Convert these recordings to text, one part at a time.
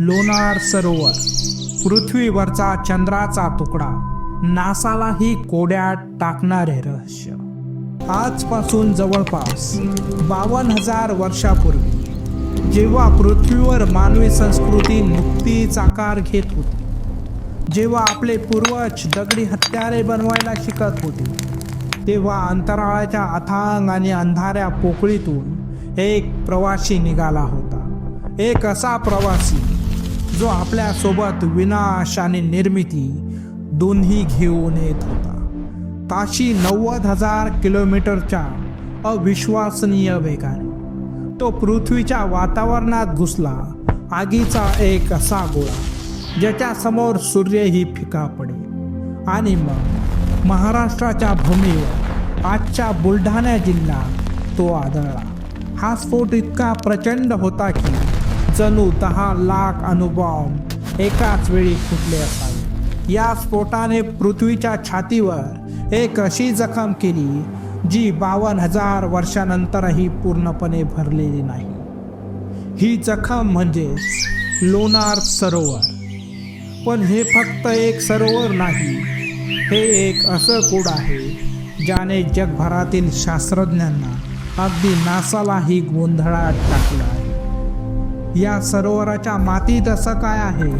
लोणार सरोवर. पृथ्वीवरचा चंद्राचा तुकडा. नासालाही कोड्यात टाकणारे रहस्य. आजपासून जवळपास बावन्न हजार वर्षापूर्वी जेव्हा पृथ्वीवर मानवी संस्कृती नुकतीच आकार घेत होती जेव्हा आपले पूर्वज दगडी हत्यारे बनवायला शिकत होते तेव्हा अंतराळाच्या अथांग आणि अंधाऱ्या पोकळीतून एक प्रवासी निघाला होता. एक असा प्रवासी जो आपल्यासोबत विनाश आणि निर्मिती दोन्ही घेऊन येत होता. ताशी नव्वद हजार किलोमीटरच्या अविश्वसनीय वेगाने. तो पृथ्वीच्या वातावरणात घुसला आगीचा एक असा गोळा ज्याच्या समोर सूर्यही फिका पडे आणि मग महाराष्ट्राच्या भूमीवर आजच्या बुलढाणा जिल्हा तो आदळला. हा स्फोट इतका प्रचंड होता की जणू दहा लाख अणुबॉम्ब एकाच वेळी फुटले असावे. या स्फोटाने पृथ्वीच्या छातीवर एक अशी जखम केली जी बावन्न हजार वर्षानंतरही पूर्णपणे भरलेली नाही. ही जखम म्हणजे लोणार सरोवर. पण हे फक्त एक सरोवर नाही हे एक असं कूड आहे ज्याने जगभरातील शास्त्रज्ञांना अगदी नासालाही गोंधळात टाकलं या सरोवराच्या मातीत असं काय आहे?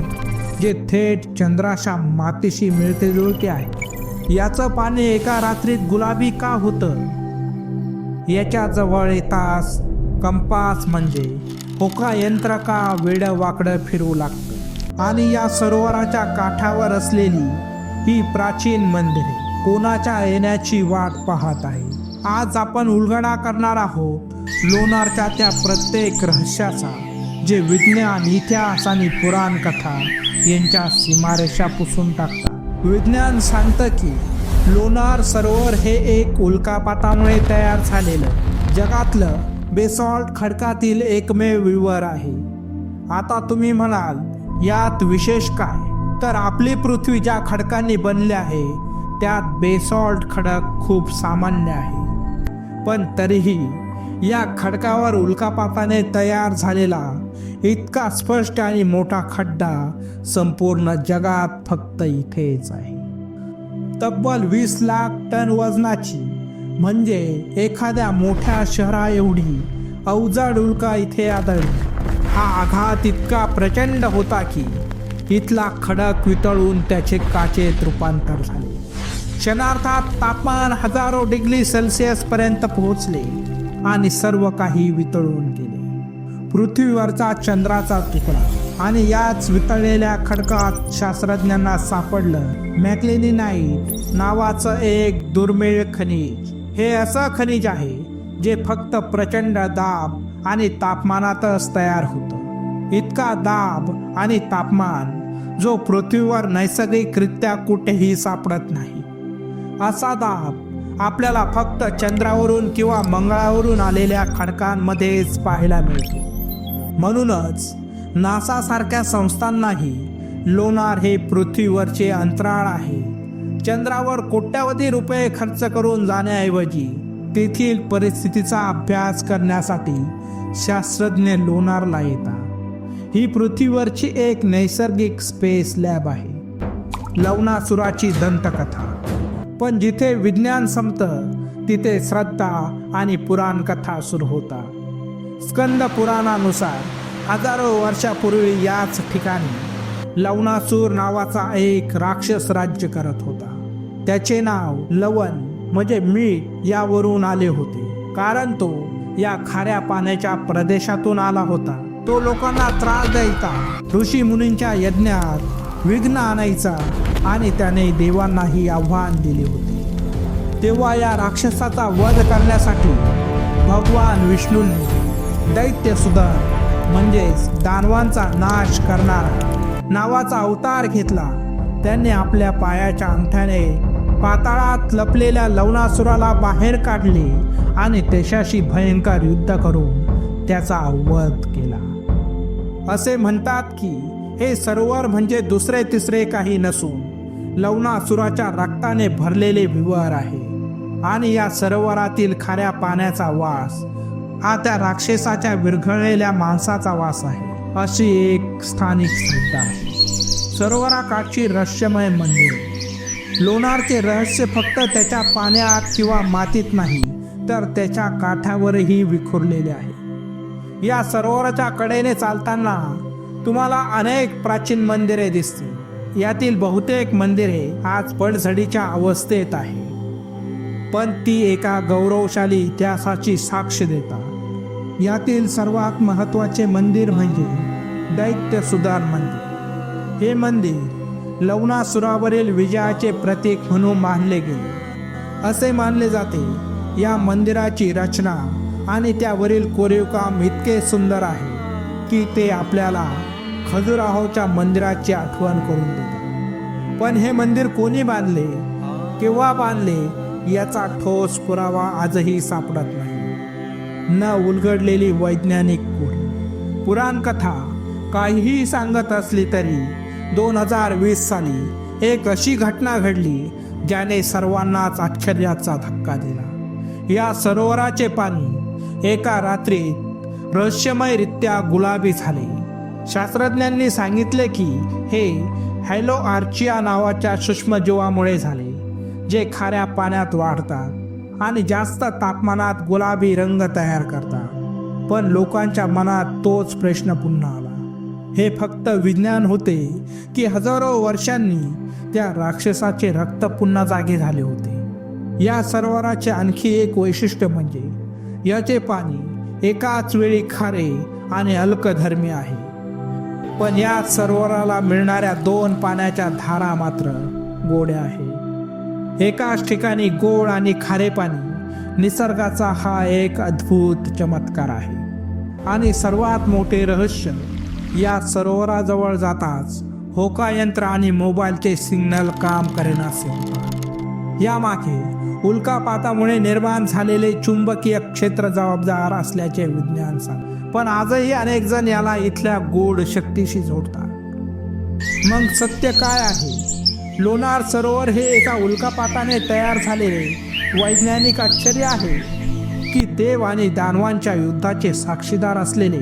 जे थेट चंद्राच्या मातीशी मिळते जुळते आहे. याचं पाणी एका रात्रीत गुलाबी का होतं? याच्या जवळ येतास कंपास म्हणजे होका यंत्र का वेडं वाकडं फिरू लागतं? आणि या सरोवराच्या काठावर असलेली ही प्राचीन मंदिरे कोणाच्या येण्याची वाट पाहत आहे? आज आपण उलगडा करणार आहोत लोणारच्या त्या प्रत्येक रहस्याचा. जे विज्ञान इतिहास आणि पुराण कथा यांच्या सीमारेषा पुसून टाकतात. विज्ञान सांगतं की लोणार सरोवर हे एक उल्कापातामुळे तयार झालेलं. जगातलं बेसॉल्ट खडकातील एकमेव विवर आहे. आता तुम्ही म्हणाल यात विशेष काय? तर आपली पृथ्वी ज्या खडकांनी बनली आहे त्यात बेसॉल्ट खडक खूप सामान्य आहे. पण तरीही या खडकावर उल्कापाताने तयार झालेला इतका स्पष्ट आणि मोठा खड्डा संपूर्ण जगात फक्त इथेच आहे. तब्बल वीस लाख टन वजनाची म्हणजे एखाद्या मोठ्या शहरा एवढी अवजड उल्का इथे आदळली. हा आघात इतका प्रचंड होता की इथला खडक वितळून त्याचे काचेत रूपांतर झाले. क्षणार्थात तापमान हजारो डिग्री सेल्सिअस पर्यंत पोहोचले. आणि सर्व काही वितळून गेले. पृथ्वीवरचा चंद्राचा तुकडा आणि याच वितळलेल्या खडकात शास्त्रज्ञांना सापडलं. मॅक्लेनिनाईट नावाचं एक दुर्मिळ खनिज. हे असं खनिज आहे जे फक्त प्रचंड दाब आणि तापमानातच तयार होतं. इतका दाब आणि तापमान जो पृथ्वीवर नैसर्गिकरित्या कुठेही सापडत नाही. असा दाब आपल्याला फक्त चंद्रावरून किंवा मंगळावरून आलेल्या खडकांमध्येच पाहायला मिळतो. म्हणूनच नासासारख्या संस्थांनाही लोणार हे पृथ्वीवरचे अंतराळ आहे. चंद्रावर कोट्यावधी रुपये खर्च करून जाण्याऐवजी तेथील परिस्थितीचा अभ्यास करण्यासाठी शास्त्रज्ञ लोणारला येतात. ही पृथ्वीवरची एक नैसर्गिक स्पेस लॅब आहे. लवणासुराची दंतकथा. पण जिथे विज्ञान संपतं तिथे श्रद्धा आणि पुराण कथा सुरू होतात स्कंद पुराणानुसार हजारो वर्षापूर्वी याच ठिकाणी लवणासूर नावाचा एक राक्षस राज्य करत होता. त्याचे नाव लवण म्हणजे मीठ यावरून आले होते. कारण तो या खाऱ्या पाण्याच्या प्रदेशातून आला होता. तो लोकांना त्रास द्यायचा. ऋषी मुनींच्या यज्ञात विघ्न आणायचा. आणि त्याने देवांनाही आव्हान दिले होते. तेव्हा या राक्षसाचा वध करण्यासाठी भगवान विष्णूंनी दैत्य सुधर म्हणजेच दानवांचा नाश करणारा नावाचा अवतार घेतला. त्यांनी आपल्या पायाच्या अंगठ्याने पाताळात लपलेल्या लवणासुराला बाहेर काढले आणि त्याच्याशी भयंकर युद्ध करून त्याचा वध केला. असे म्हणतात की हे सरोवर म्हणजे दुसरे तिसरे काही नसून लवणासुराच्या रक्ताने भरलेले विवर आहे. आणि या सरोवरातील खाऱ्या पाण्याचा वास हा त्या राक्षसाच्या विरघळलेल्या माणसाचा वास आहे. अशी एक स्थानिक श्रद्धा आहे. सरोवराकाठची रहस्यमय मंदिर. लोणारचे रहस्य फक्त त्याच्या पाण्यात किंवा मातीत नाही तर त्याच्या काठावरही विखुरलेले आहे. या सरोवराच्या कडेने चालताना तुम्हाला अनेक प्राचीन मंदिरे दिसतील. यातील बहुतेक मंदिरे आज पडझडीच्या अवस्थेत आहे. पण ती एका गौरवशाली इतिहासाची साक्ष देतात. यातील सर्वात महत्त्वाचे मंदिर म्हणजे दैत्य सुधार मंदिर. हे मंदिर लवणासुरावरील विजयाचे प्रतीक म्हणून मानले गेले. असे मानले जाते या मंदिराची रचना आणि त्यावरील कोरीवकाम इतके सुंदर आहे की ते आपल्याला खजुराहोच्या मंदिराची आठवण करून देते. पण हे मंदिर कोणी बांधले केव्हा बांधले याचा ठोस पुरावा आजही सापडत नाही. न उलगडलेली वैज्ञानिक पुढ पुराण कथा काहीही सांगत असली तरी दोन हजार वीस साली एक अशी घटना घडली ज्याने सर्वांनाच आश्चर्याचा धक्का दिला. या सरोवराचे पाणी एका रात्रीत रहस्यमयरित्या गुलाबी झाले. शास्त्रज्ञांनी सांगितले की हे हॅलो आर्चिया नावाच्या सूक्ष्मजीवामुळे झाले जे खाऱ्या पाण्यात वाढतात आणि जास्त तापमानात गुलाबी रंग तयार करतात. पण लोकांच्या मनात तोच प्रश्न पुन्हा आला. हे फक्त विज्ञान होते की हजारो वर्षांनी त्या राक्षसाचे रक्त पुन्हा जागे झाले होते. या सरोवराचे आणखी एक वैशिष्ट्य म्हणजे याचे पाणी एकाच वेळी खारे आणि अल्कधर्मी आहे. पण या सरोवराला मिळणाऱ्या दोन पाण्याच्या धारा मात्र गोड्या आहे एकाच ठिकाणी गोड आणि खारे पाणी निसर्गाचा हा एक अद्भुत चमत्कार आहे. आणि सर्वात मोठे रहस्य या सरोवराजवळ जाताच होका यंत्र आणि मोबाईलचे सिग्नल काम करेनासे यामागे उल्कापातामुळे निर्माण झालेले चुंबकीय क्षेत्र जबाबदार असल्याचे विज्ञान सांगते. पण आजही अनेक जण याला इथल्या गोड शक्तीशी जोडतात. मग सत्य काय आहे? लोणार सरोवर हे एका उल्कापाताने तयार झालेले वैज्ञानिक आश्चर्य आहे की देव आणि दानवांच्या युद्धाचे साक्षीदार असलेले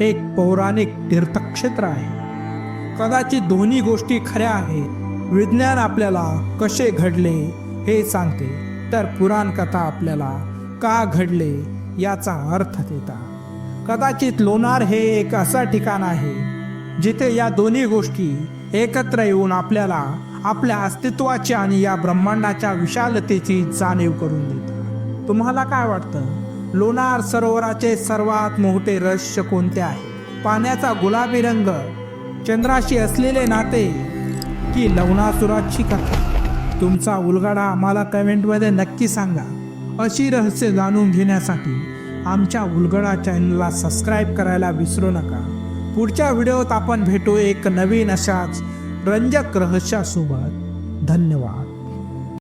एक पौराणिक तीर्थक्षेत्र आहे. कदाचित दोन्ही गोष्टी खऱ्या आहेत. विज्ञान आपल्याला कसे घडले हे सांगते तर पुराण कथा आपल्याला का घडले याचा अर्थ देतात. कदाचित लोणार हे एक असं ठिकाण आहे जिथे या दोन्ही गोष्टी एकत्र येऊन आपल्याला आपल्या अस्तित्वाची आणि या ब्रह्मांडाच्या विशालतेची जाणीव करून देतात. तुम्हाला काय वाटतं? लोणार सरोवराचे सर्वात मोठे रहस्य कोणते आहे? पाण्याचा गुलाबी रंग चंद्राशी असलेले नाते की लवणासुराची कथा? तुमचा उलगडा आम्हाला कमेंटमध्ये नक्की सांगा. अशी रहस्य जाणून घेण्यासाठी आमच्या उलगडा चॅनलला सबस्क्राईब करायला विसरू नका. पुढच्या व्हिडिओत आपण भेटू एक नवीन अशाच रंजक रहस्यासोबत. धन्यवाद.